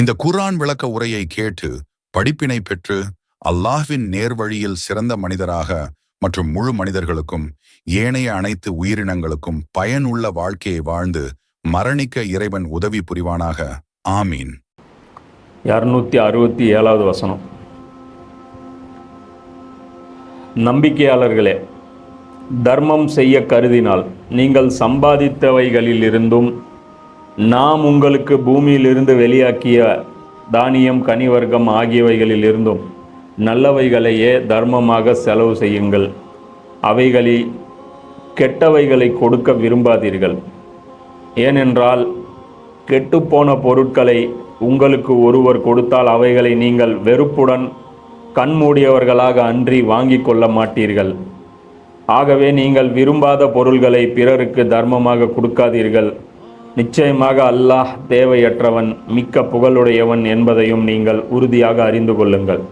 இந்த குர்ஆன் விளக்க உரையை கேட்டு படிப்பினை பெற்று அல்லாஹ்வின் நேர்வழியில் சிறந்த மனிதராக மற்றும் முழு மனிதர்களுக்கும் ஏனைய அனைத்து உயிரினங்களுக்கும் பயனுள்ள வாழ்க்கையை வாழ்ந்து மரணிக்க இறைவன் உதவி புரிவானாக. ஆமீன். இரநூத்தி அறுபத்தி ஏழாவது வசனம். நம்பிக்கையாளர்களே தர்மம் செய்ய கருதினால் நீங்கள் சம்பாதித்தவைகளிலிருந்தும் நாம் உங்களுக்கு பூமியிலிருந்து வெளியாக்கிய தானியம் கனிவர்க்கம் ஆகியவைகளிலிருந்தும் நல்லவைகளையே தர்மமாக செலவு செய்யுங்கள். அவைகளில் கெட்டவைகளை கொடுக்க விரும்பாதீர்கள். ஏனென்றால் கெட்டுப்போன பொருட்களை உங்களுக்கு ஒருவர் கொடுத்தால் அவைகளை நீங்கள் வெறுப்புடன் கண்மூடியவர்களாக அன்றி வாங்கிக் கொள்ள மாட்டீர்கள். ஆகவே நீங்கள் விரும்பாத பொருள்களை பிறருக்கு தர்மமாக கொடுக்காதீர்கள். நிச்சயமாக அல்லாஹ் தேவையற்றவன் மிக்க புகழுடையவன் என்பதையும் நீங்கள் உறுதியாக அறிந்து கொள்ளுங்கள்.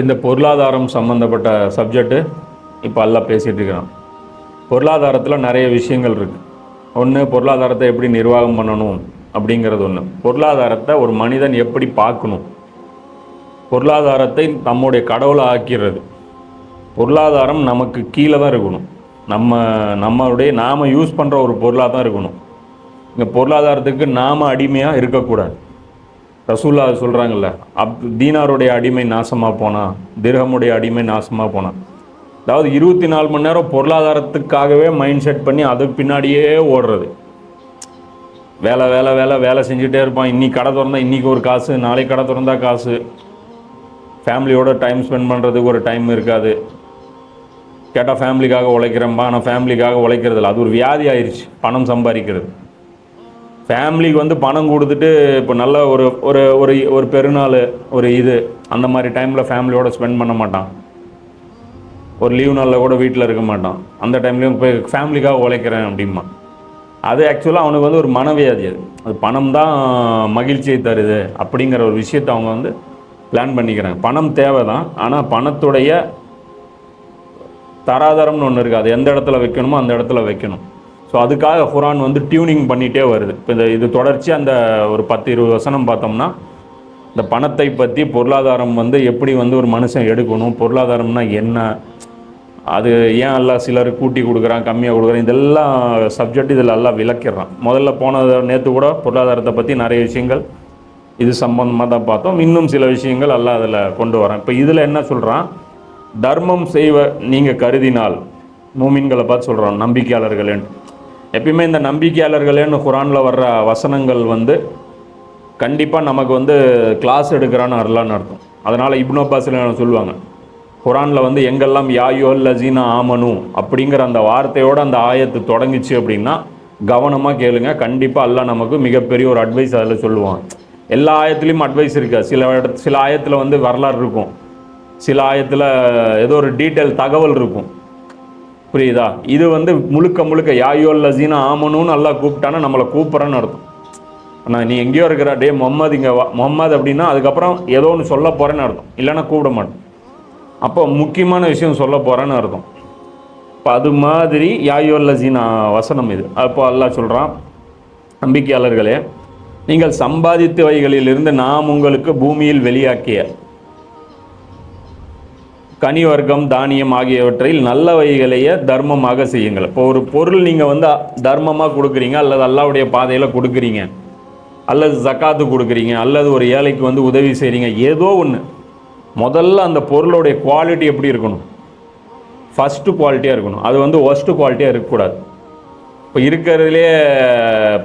இந்த பொருளாதாரம் சம்மந்தப்பட்ட சப்ஜெக்ட்டு இப்போ எல்லாம் பேசிகிட்டு இருக்கிறான். பொருளாதாரத்தில் நிறைய விஷயங்கள் இருக்குது ஒன்று பொருளாதாரத்தை எப்படி நிர்வாகம் பண்ணணும் அப்படிங்கிறது ஒன்று பொருளாதாரத்தை ஒரு மனிதன் எப்படி பார்க்கணும்? பொருளாதாரத்தை நம்முடைய கடவுளை ஆக்கிறது பொருளாதாரம் நமக்கு கீழே தான் இருக்கணும். நம்ம நம்மளுடைய நாம் யூஸ் பண்ணுற ஒரு பொருளாக தான் இருக்கணும். இங்கே பொருளாதாரத்துக்கு நாம் அடிமையாக இருக்கக்கூடாது. ரசூல்லா சொல்கிறாங்கல்ல அப் தீனாருடைய அடிமை நாசமாக போனால் திரகமுடைய அடிமை நாசமாக போனால் அதாவது இருபத்தி நாலு மணி நேரம் பொருளாதாரத்துக்காகவே மைண்ட் செட் பண்ணி அதுக்கு பின்னாடியே ஓடுறது. வேலை வேலை வேலை வேலை செஞ்சுட்டே இருப்பான். இன்னைக்கு கடை திறந்தால் இன்றைக்கி ஒரு காசு நாளைக்கு கடை திறந்தால் காசு. ஃபேமிலியோட டைம் ஸ்பெண்ட் பண்ணுறதுக்கு ஒரு டைம் இருக்காது. கேட்டால் ஃபேமிலிக்காக உழைக்கிறேன்பா ஆனால் ஃபேமிலிக்காக உழைக்கிறது இல்லை. அது ஒரு வியாதி ஆயிடுச்சு பணம் சம்பாதிக்கிறது. ஃபேமிலிக்கு வந்து பணம் கொடுத்துட்டு இப்போ நல்ல ஒரு ஒரு ஒரு ஒரு பெருநாள் ஒரு இது அந்த மாதிரி டைமில் ஃபேமிலியோடு ஸ்பெண்ட் பண்ண மாட்டான். ஒரு லீவ் நாளில் கூட வீட்டில் இருக்க மாட்டான். அந்த டைம்லேயும் இப்போ ஃபேமிலிக்காக உழைக்கிறேன் அப்படிமா அது ஆக்சுவலாக அவனுக்கு வந்து ஒரு மனவியாதி அது. அது பணம் தான் மகிழ்ச்சியை தருது அப்படிங்கிற ஒரு விஷயத்தை அவங்க வந்து பிளான் பண்ணிக்கிறாங்க. பணம் தேவை தான் ஆனால் பணத்துடைய தராதரம்னு ஒன்று இருக்குது அது எந்த இடத்துல வைக்கணுமோ அந்த இடத்துல வைக்கணும். ஸோ அதுக்காக குரான் வந்து டியூனிங் பண்ணிகிட்டே வருது. இப்போ இந்த இது தொடர்ச்சி அந்த ஒரு பத்து இருபது வசனம் பார்த்தோம்னா இந்த பணத்தை பற்றி பொருளாதாரம் வந்து எப்படி வந்து ஒரு மனுஷன் எடுக்கணும் பொருளாதாரம்னா என்ன அது ஏன் எல்லாம் சிலர் கூட்டி கொடுக்குறான் கம்மியாக கொடுக்குறான் இதெல்லாம் சப்ஜெக்ட் இதில் எல்லாம் விளக்கிடுறான். முதல்ல போன நேற்று கூட பொருளாதாரத்தை பற்றி நிறைய விஷயங்கள் இது சம்பந்தமாக தான் பார்த்தோம். இன்னும் சில விஷயங்கள் எல்லாம் அதில் கொண்டு வரேன். இப்போ இதில் என்ன சொல்கிறான் தர்மம் செய்வ நீங்கள் கருதினால் மூமின்களை பார்த்து சொல்கிறோம் நம்பிக்கையாளர்களேன்னு எப்பயுமே இந்த நம்பிக்கையாளர்களேன்னு குரானில் வர்ற வசனங்கள் வந்து கண்டிப்பாக நமக்கு வந்து கிளாஸ் எடுக்கிறான்னு அருளான்னு அர்த்தம். அதனால் இப்னோ பாசில் சொல்லுவாங்க குரானில் வந்து எங்கெல்லாம் யாயோ லசீனா ஆமனு அப்படிங்கிற அந்த வார்த்தையோடு அந்த ஆயத்து தொடங்கிச்சு அப்படின்னா கவனமாக கேளுங்க. கண்டிப்பாக எல்லாம் நமக்கு மிகப்பெரிய ஒரு அட்வைஸ் அதில் சொல்லுவான். எல்லா ஆயத்துலேயும் அட்வைஸ் இருக்கா? சில இடத்து சில ஆயத்தில் வந்து வரலாறு இருக்கும். சில ஆயத்தில் ஏதோ ஒரு டீட்டெயில் தகவல் இருக்கும். புரியுதா? இது வந்து முழுக்க முழுக்க யாயோ லசீனா ஆமனுன்னு நல்லா கூப்பிட்டானா நம்மளை கூப்பிட்றேன்னு அர்த்தம். ஆனால் நீ எங்கேயோ இருக்கிற டே முகம்மது இங்கே வா முகம்மது அப்படின்னா அதுக்கப்புறம் ஏதோ ஒன்று சொல்ல போகிறேன்னு அர்த்தம். இல்லைன்னா கூப்பிட மாட்டேன். அப்போ முக்கியமான விஷயம் சொல்ல போகிறேன்னு அர்த்தம். இப்போ அது மாதிரி யாயோ லசீனா வசனம் இது. அப்போ அல்லா சொல்கிறான் நம்பிக்கையாளர்களே நீங்கள் சம்பாதித்தவைகளிலிருந்து நாம் உங்களுக்கு பூமியில் வெளியாக்கிய கனி வர்க்கம் தானியம் ஆகியவற்றில் நல்லவைகளையே தர்மமாக செய்யுங்கள். இப்போ ஒரு பொருள் நீங்கள் வந்து தர்மமாக கொடுக்குறீங்க அல்லது அல்லாவுடைய பாதையில் கொடுக்குறீங்க அல்லது ஜக்காத்து கொடுக்குறீங்க அல்லது ஒரு ஏழைக்கு வந்து உதவி செய்கிறீங்க ஏதோ ஒன்று முதல்ல அந்த பொருளுடைய குவாலிட்டி எப்படி இருக்கணும்? ஃபஸ்ட்டு குவாலிட்டியாக இருக்கணும். அது வந்து ஒஸ்ட்டு குவாலிட்டியாக இருக்கக்கூடாது. இப்போ இருக்கிறதுலே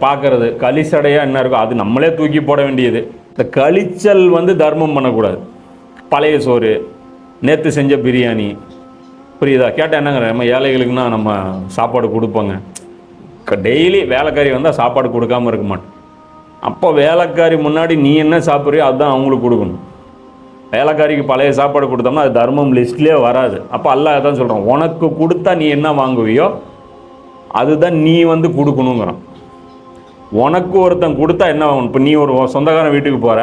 பார்க்கறது களிசடையாக என்ன இருக்கோ அது நம்மளே தூக்கி போட வேண்டியது. இந்த கழிச்சல் வந்து தர்மம் பண்ணக்கூடாது. பழைய சோறு நேற்று செஞ்ச பிரியாணி. புரியுதா? கேட்டால் என்னங்கிற நம்ம ஏழைகளுக்குன்னா நம்ம சாப்பாடு கொடுப்போங்க. டெய்லி வேலைக்காரி வந்தால் சாப்பாடு கொடுக்காம இருக்க மாட்டோம். அப்போ வேலைக்காரி முன்னாடி நீ என்ன சாப்பிட்றியோ அதுதான் அவங்களுக்கு கொடுக்கணும். வேலைக்காரிக்கு பழைய சாப்பாடு கொடுத்தோம்னா அது தர்மம் லிஸ்ட்லேயே வராது. அப்போ அல்லா தான் சொல்கிறோம் உனக்கு கொடுத்தா நீ என்ன வாங்குவியோ அதுதான் நீ வந்து கொடுக்கணுங்கிறான் உனக்கு ஒருத்தன் கொடுத்தா என்ன வாங்கணும்? இப்போ நீ ஒரு சொந்தக்காரன் வீட்டுக்கு போகிற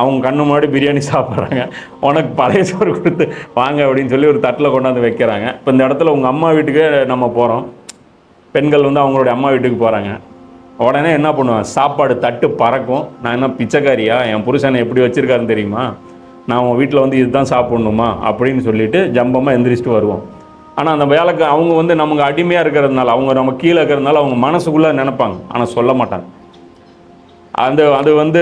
அவங்க கண்ணு முன்னாடி பிரியாணி சாப்பிட்றாங்க. உனக்கு பழைய சோறு கொடுத்து வாங்க அப்படின்னு சொல்லி ஒரு தட்டில் கொண்டாந்து வைக்கிறாங்க. இப்போ இந்த இடத்துல உங்கள் அம்மா வீட்டுக்கு நம்ம போகிறோம் பெண்கள் வந்து அவங்களுடைய அம்மா வீட்டுக்கு போகிறாங்க உடனே என்ன பண்ணுவேன் சாப்பாடு தட்டு பறக்கும். நான் என்ன பிச்சைக்காரியா? என் புருஷனை எப்படி வச்சுருக்காருன்னு தெரியுமா? நான் உன் வீட்டில் வந்து இதுதான் சாப்பிட்ணுமா? அப்படின்னு சொல்லிட்டு ஜம்பமாக எந்திரிச்சிட்டு வருவோம். ஆனால் அந்த வேலைக்கு அவங்க வந்து நமக்கு அடிமையாக இருக்கிறதுனால அவங்க நம்ம கீழே இருக்கிறதுனால அவங்க மனசுக்குள்ளே நினைப்பாங்க. ஆனால் சொல்ல மாட்டாங்க. அந்த அது வந்து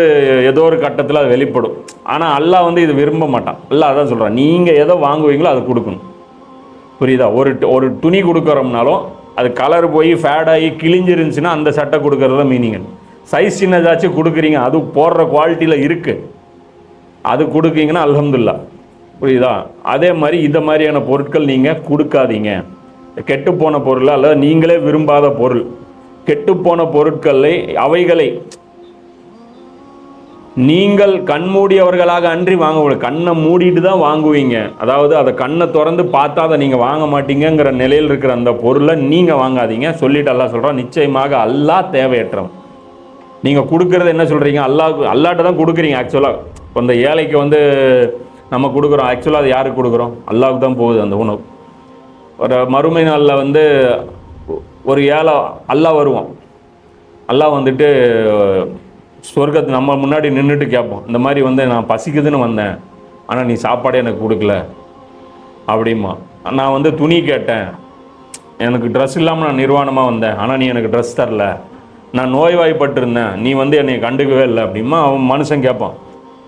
ஏதோ ஒரு கட்டத்தில் அது வெளிப்படும். ஆனால் அல்லாஹ் வந்து இது விரும்ப மாட்டான். அல்லாஹ் அதான் சொல்கிறான் நீங்கள் எதை வாங்குவீங்களோ அது கொடுக்கணும். புரியுதா? ஒரு ஒரு துணி கொடுக்குறோம்னாலும் அது கலர் போய் ஃபேடாகி ஆகி கிழிஞ்சிருந்துச்சுன்னா அந்த சட்டை கொடுக்கறதுல மீனிங் சைஸ் சின்னதாச்சும் கொடுக்குறீங்க அது போடுற குவாலிட்டியில் இருக்குது அது கொடுக்கீங்கன்னா அலமதுல்லா புரியுதா? அதே மாதிரி இந்த மாதிரியான பொருட்கள் நீங்கள் கொடுக்காதீங்க. கெட்டுப்போன பொருள் அல்லது நீங்களே விரும்பாத பொருள். கெட்டுப்போன பொருட்களை அவைகளை நீங்கள் கண்மூடியவர்களாக அன்றி வாங்க கண்ணை மூடிட்டு தான் வாங்குவீங்க. அதாவது அதை கண்ணை திறந்து பார்த்தா அதை நீங்கள் வாங்க மாட்டீங்கங்கிற நிலையில் இருக்கிற அந்த பொருளை நீங்கள் வாங்காதீங்க. சொல்லிட்டு அல்லா சொல்கிறோம் நிச்சயமாக அல்லாஹ் தேவையற்றவன். நீங்கள் கொடுக்குறது என்ன சொல்கிறீங்க அல்லாஹ் அல்லாட்ட தான் கொடுக்குறீங்க ஆக்சுவலாக இப்போ இந்த ஏழைக்கு வந்து நம்ம கொடுக்குறோம் ஆக்சுவலாக அது யாருக்கு கொடுக்குறோம்? அல்லாவுக்கு தான் போகுது அந்த உணவு. ஒரு மறுமை நாளில் வந்து ஒரு ஏழை அல்லாஹ் வருவோம் அல்லாஹ் வந்துட்டு சொர்க்கத்து நம்ம முன்னாடி நின்றுட்டு கேட்போம் இந்த மாதிரி வந்து நான் பசிக்குதுன்னு வந்தேன் ஆனால் நீ சாப்பாடு எனக்கு கொடுக்கல அப்படிமா. நான் வந்து துணி கேட்டேன் எனக்கு ட்ரெஸ் இல்லாமல் நான் நிர்வாணமாக வந்தேன் ஆனால் நீ எனக்கு ட்ரெஸ் தரல. நான் நோய்வாய்ப்பட்டிருந்தேன் நீ வந்து என்னை கண்டுக்கவே இல்லை அப்படிமா. அவன் மனுஷன் கேட்பான்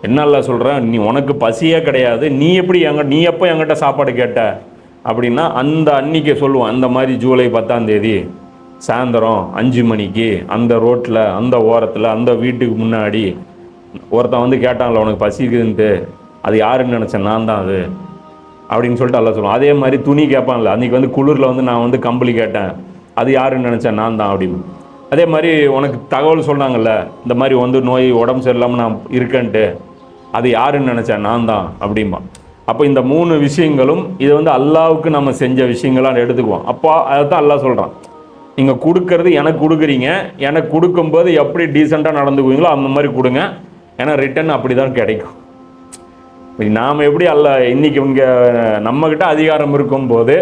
என்னல்ல சொல்கிறேன் நீ உனக்கு பசியே கிடையாது. நீ எப்படி எங்க நீ எப்போ என்கிட்ட சாப்பாடு கேட்ட? அப்படின்னா அந்த அன்னிக்கு சொல்லுவான் இந்த மாதிரி ஜூலை பத்தாம் தேதி சாயந்தரம் அஞ்சு மணிக்கு அந்த ரோட்டில் அந்த ஓரத்தில் அந்த வீட்டுக்கு முன்னாடி ஒருத்தன் வந்து கேட்டான்ல உனக்கு பசிக்குதுன்ட்டு. அது யாருன்னு நினச்சேன் நான் தான் அது. அப்படின்னு சொல்லிட்டு அல்ல சொல்லுவோம் அதே மாதிரி துணி கேட்பான்ல அன்றைக்கி வந்து குளிரில் வந்து நான் வந்து கம்பளி கேட்டேன். அது யாருன்னு நினச்சேன் நான் தான். அப்படின்னு. அதே மாதிரி உனக்கு தகவல் சொன்னாங்கல்ல இந்த மாதிரி வந்து நோய் உடம்பு சரியில்லாமல் நான் இருக்கேன்ட்டு. அது யாருன்னு நினச்சேன் நான் தான். அப்படிம்பா அப்போ இந்த மூணு விஷயங்களும் இது வந்து அல்லாவுக்கு நம்ம செஞ்ச விஷயங்களான்னு எடுத்துக்குவோம். அப்போ அதை தான் அல்லா சொல்கிறான் நீங்கள் கொடுக்கறது எனக்கு கொடுக்குறீங்க. எனக்கு கொடுக்கும்போது எப்படி டீசெண்டாக நடந்துக்குவீங்களோ அந்த மாதிரி கொடுங்க. ஏன்னா ரிட்டர்ன் அப்படி தான் கிடைக்கும் நாம் எப்படி அல்ல இன்னைக்கு இங்கே நம்மக்கிட்ட அதிகாரம் இருக்கும்போது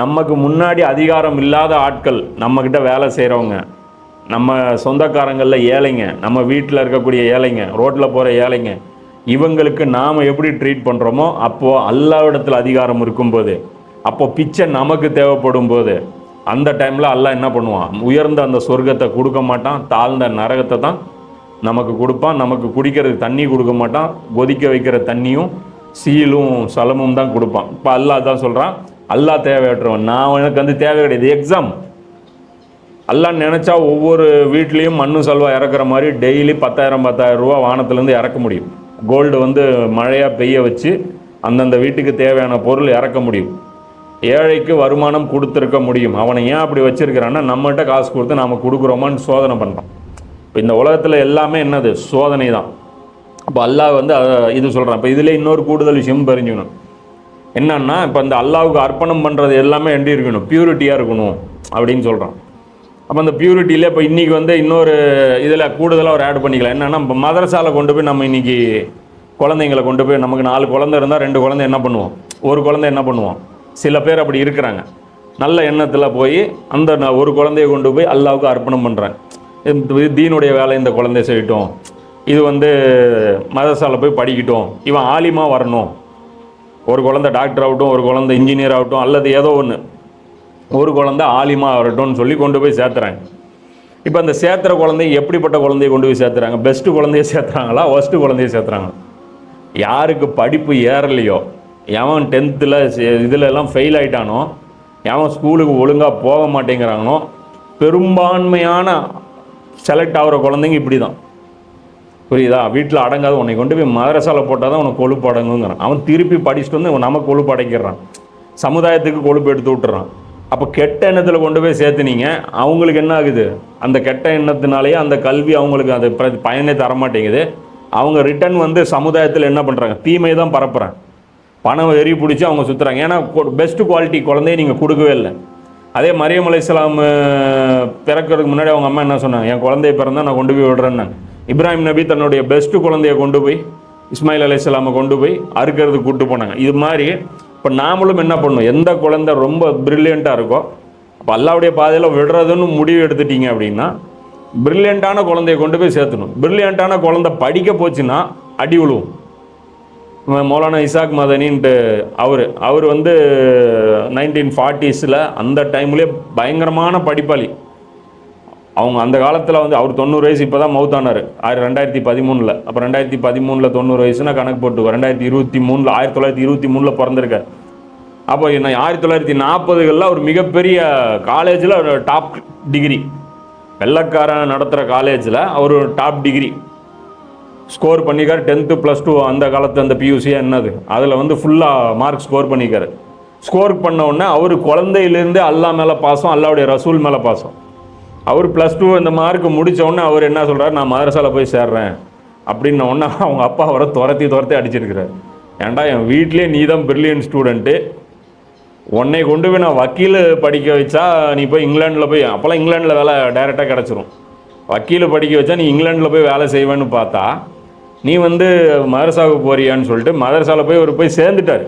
நமக்கு முன்னாடி அதிகாரம் இல்லாத ஆட்கள் நம்மக்கிட்ட வேலை செய்கிறவங்க நம்ம சொந்தக்காரங்களில் ஏழைங்க நம்ம வீட்டில் இருக்கக்கூடிய ஏழைங்க ரோட்டில் போகிற ஏழைங்க இவங்களுக்கு நாம் எப்படி ட்ரீட் பண்ணுறோமோ அப்போது அல்லாவிடத்தில் அதிகாரம் இருக்கும்போது அப்போது பிச்சை நமக்கு தேவைப்படும் போது அந்த டைமில் அல்லாஹ் என்ன பண்ணுவான்? உயர்ந்த அந்த சொர்க்கத்தை கொடுக்க மாட்டான் தாழ்ந்த நரகத்தை தான் நமக்கு கொடுப்பான் நமக்கு குடிக்கிறதுக்கு தண்ணி கொடுக்க மாட்டான் கொதிக்க வைக்கிற தண்ணியும் சீலும் சலமும் தான் கொடுப்பான். இப்போ அல்லாஹ் தான் சொல்கிறான் அல்லாஹ் தேவையற்றவன். நான் எனக்கு வந்து தேவை கிடையாது. எக்ஸாம் அல்லாஹ் நினச்சா ஒவ்வொரு வீட்லேயும் மண்ணு சல்வா இறக்குற மாதிரி டெய்லி பத்தாயிரம் பத்தாயிரம் ரூபா வானத்துலேருந்து இறக்க முடியும். கோல்டு வந்து மழையாக பெய்ய வச்சு அந்தந்த வீட்டுக்கு தேவையான பொருள் இறக்க முடியும். ஏழைக்கு வருமானம் கொடுத்துருக்க முடியும். அவனை ஏன் அப்படி வச்சிருக்கிறான்னா நம்மகிட்ட காசு கொடுத்து நாம் கொடுக்குறோமான்னு சோதனை பண்ணுறோம் இப்போ இந்த உலகத்தில் எல்லாமே என்னது? சோதனை தான். அப்போ அல்லாஹ் வந்து அதை இது சொல்கிறான் இப்போ இதில் இன்னொரு கூடுதல் விஷயம் தெரிஞ்சுக்கணும். என்னன்னா இப்போ இந்த அல்லாவுக்கு அர்ப்பணம் பண்ணுறது எல்லாமே எப்படி இருக்கணும். பியூரிட்டியாக இருக்கணும் அப்படின்னு சொல்கிறான் அப்போ அந்த பியூரிட்டியில் இப்போ இன்றைக்கி வந்து இன்னொரு இதில் கூடுதலாக ஒரு ஆட் பண்ணிக்கலாம். என்னென்னா இப்போ மதரசாவில் கொண்டு போய் நம்ம இன்றைக்கி குழந்தைங்களை கொண்டு போய் நமக்கு நாலு குழந்தை இருந்தால் ரெண்டு குழந்தை என்ன பண்ணுவோம்? ஒரு குழந்தை என்ன பண்ணுவோம்? சில பேர் அப்படி இருக்கிறாங்க. நல்ல எண்ணத்தில் போய் அந்த ஒரு குழந்தைய கொண்டு போய் அல்லாவுக்கு அர்ப்பணம் பண்ணுறாங்க இது தீனுடைய வேலை இந்த குழந்தைய செய்யட்டும். இது வந்து மதரசால போய் படிக்கட்டும். இவன் ஆலிமாக வரணும். ஒரு குழந்தை டாக்டர் ஆகட்டும் ஒரு குழந்தை இன்ஜினியர் ஆகட்டும் அல்லது ஏதோ ஒன்று ஒரு குழந்தை ஆலிமா வரட்டும்னு சொல்லி கொண்டு போய் சேர்த்துறாங்க. இப்போ அந்த சேர்த்துற குழந்தை எப்படிப்பட்ட குழந்தைய கொண்டு போய் சேர்த்துறாங்க? பெஸ்ட்டு குழந்தைய சேர்த்துறாங்களா? ஒஸ்ட்டு குழந்தைய சேர்த்துறாங்க யாருக்கு படிப்பு ஏறலையோ? எவன் டென்த்தில் இதிலெல்லாம் ஃபெயில் ஆகிட்டானோ எவன் ஸ்கூலுக்கு ஒழுங்காக போக மாட்டேங்கிறானோ பெரும்பான்மையான செலக்ட் ஆகிற குழந்தைங்க இப்படி தான் புரியுதா? வீட்டில் அடங்காத உன்னை கொண்டு போய் மதரசாவில் போட்டால் தான் உனக்கு கொழுப்பு அடங்குங்கிறான். அவன் திருப்பி படிச்சுட்டு வந்து நமக்கு கொழுப்பு அடைக்கிறான் சமுதாயத்துக்கு கொழுப்பு எடுத்து விட்டுறான். அப்போ கெட்ட எண்ணத்தில் கொண்டு போய் சேர்த்துனீங்க அவங்களுக்கு என்ன ஆகுது? அந்த கெட்ட எண்ணத்தினாலேயே அந்த கல்வி அவங்களுக்கு அது பயனே தர மாட்டேங்குது அவங்க ரிட்டர்ன் வந்து சமுதாயத்தில் என்ன பண்ணுறாங்க தீமை தான் பரப்புகிறேன் பணம் வெறி பிடிச்சி அவங்க சுற்றுறாங்க ஏன்னா பெஸ்ட் குவாலிட்டி குழந்தைய நீங்கள் கொடுக்கவே இல்லை. அதே மரியம் அலையாம் பிறக்கிறதுக்கு முன்னாடி அவங்க அம்மா என்ன சொன்னாங்க? என் குழந்தைய பிறந்தா நான் கொண்டு போய் விடுறேன்னாங்க இப்ராஹிம் நபி தன்னுடைய பெஸ்ட்டு குழந்தைய கொண்டு போய் இஸ்மாயில் அலையாம கொண்டு போய் அறுக்கிறதுக்கு கூப்பிட்டு போனாங்க. இது மாதிரி இப்போ நாமளும் என்ன பண்ணணும்? எந்த குழந்தை ரொம்ப பிரில்லியண்ட்டாக இருக்கோ அப்போ அல்லாவுடைய பாதையில் விடுறதுன்னு முடிவு எடுத்துட்டீங்க அப்படின்னா பிரில்லியண்ட்டான குழந்தைய கொண்டு போய் சேர்த்தணும். பிரில்லியண்ட்டான குழந்தை படிக்க போச்சுன்னா அடி விழுவும் மௌலானா இசாக் மதனின்ட்டு அவர் அவர் வந்து நைன்டீன் ஃபார்ட்டிஸில் அந்த டைம்லேயே பயங்கரமான படிப்பாளி. அவங்க அந்த காலத்தில் வந்து அவர் தொண்ணூறு வயசு இப்போ தான் மவுத்தானார். ஆயிரம் ரெண்டாயிரத்தி பதிமூணில். அப்போ ரெண்டாயிரத்தி பதிமூணில் தொண்ணூறு வயசுனா கணக்கு போட்டு ரெண்டாயிரத்தி இருபத்தி மூணில் ஆயிரத்தி தொள்ளாயிரத்தி இருபத்தி மூணில் பிறந்திருக்கார். அப்போ என்ன ஆயிரத்தி தொள்ளாயிரத்தி நாற்பதுகளில் ஒரு மிகப்பெரிய காலேஜில் ஒரு டாப் டிகிரி வெள்ளக்காரன் நடத்துகிற காலேஜில் அவர் டாப் டிகிரி ஸ்கோர் பண்ணிக்கார். டென்த்து ப்ளஸ் டூ அந்த காலத்து அந்த பியூசியாக என்னது? அதில் வந்து ஃபுல்லாக மார்க் ஸ்கோர் பண்ணிக்கார். ஸ்கோர் பண்ண உடனே அவர் குழந்தையிலேருந்து அல்லா மேலே பாசம் அல்லாவுடைய ரசூல் மேலே பாசம். அவர் ப்ளஸ் டூ இந்த மார்க் முடிச்ச உடனே அவர் என்ன சொல்கிறார் நான் மதரசாவில் போய் சேர்றேன். அப்படின்ன உடனே அவங்க அப்பா அவரை துரத்தி துரத்தி அடிச்சிருக்கிறார். ஏன்டா என் வீட்லேயே நீ தான் பிரில்லியன் ஸ்டூடெண்ட்டு உன்னை கொண்டு போய் நான் வக்கீல் படிக்க வச்சா நீ போய் இங்கிலாண்டில் போய் அப்போல்லாம் இங்கிலாண்டில் வேலை டைரெக்டாக கிடச்சிரும். வக்கீல் படிக்க வச்சா நீ இங்கிலாண்டில் போய் வேலை செய்வேன்னு பார்த்தா நீ வந்து மதரசாவுக்கு போறியான்னு சொல்லிட்டு மதரசாவில் போய் அவர் போய் சேர்ந்துட்டார்.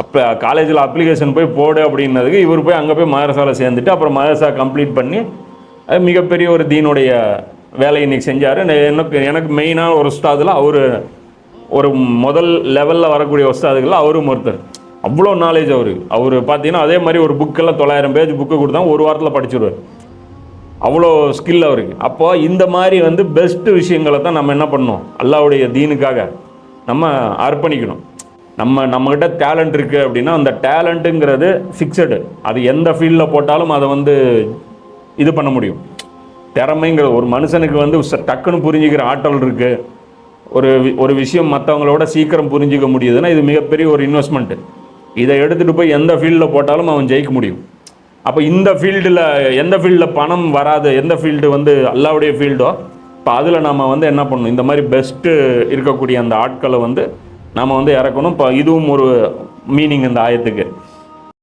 அப்போ காலேஜில் அப்ளிகேஷன் போய் போடு அப்படின்னதுக்கு இவர் போய் அங்கே போய் மதரசாவில் சேர்ந்துட்டு அப்புறம் மதரசா கம்ப்ளீட் பண்ணி அது மிகப்பெரிய ஒரு தீனுடைய வேலையை இன்றைக்கி செஞ்சார். எனக்கு எனக்கு மெயினான ஒரு உஸ்தாதில் அவர் ஒரு முதல் லெவலில் வரக்கூடிய உஸ்தாதுகளில் அவரும் ஒருத்தர். அவ்வளோ நாலேஜ் அவருக்கு அவர் பார்த்தீங்கன்னா அதே மாதிரி ஒரு புக்கெல்லாம் தொள்ளாயிரம் பேஜ் புக்கு கொடுத்தா ஒரு வாரத்தில் படிச்சிருவார். அவ்வளோ ஸ்கில் அவருக்கு. அப்போ இந்த மாதிரி வந்து பெஸ்ட்டு விஷயங்களை தான் நம்ம என்ன பண்ணணும் அல்லாவுடைய தீனுக்காக நம்ம அர்ப்பணிக்கணும். நம்ம நம்மக்கிட்ட டேலண்ட் இருக்குது அப்படின்னா அந்த டேலண்ட்டுங்கிறது ஃபிக்ஸடு அது எந்த ஃபீல்டில் போட்டாலும் அதை வந்து இது பண்ண முடியும். திறமைங்கிற ஒரு மனுஷனுக்கு வந்து ச- டக்குன்னு புரிஞ்சுக்கிற ஆற்றல் இருக்குது ஒரு வி- ஒரு விஷயம் மற்றவங்களோட சீக்கிரம் புரிஞ்சிக்க முடியுதுன்னா இது மிகப்பெரிய ஒரு இன்வெஸ்ட்மெண்ட்டு இதை எடுத்துகிட்டு போய் எந்த ஃபீல்டில் போட்டாலும் அவன் ஜெயிக்க முடியும். அப்போ இந்த ஃபீல்டில் எந்த ஃபீல்டில் பணம் வராது எந்த ஃபீல்டு வந்து அல்லாவுடைய ஃபீல்டோ இப்போ அதில் நம்ம வந்து என்ன பண்ணணும்? இந்த மாதிரி பெஸ்ட்டு இருக்கக்கூடிய அந்த ஆட்களை வந்து நம்ம வந்து இறக்கணும். இப்போ இதுவும் ஒரு மீனிங் இந்த ஆயத்துக்கு.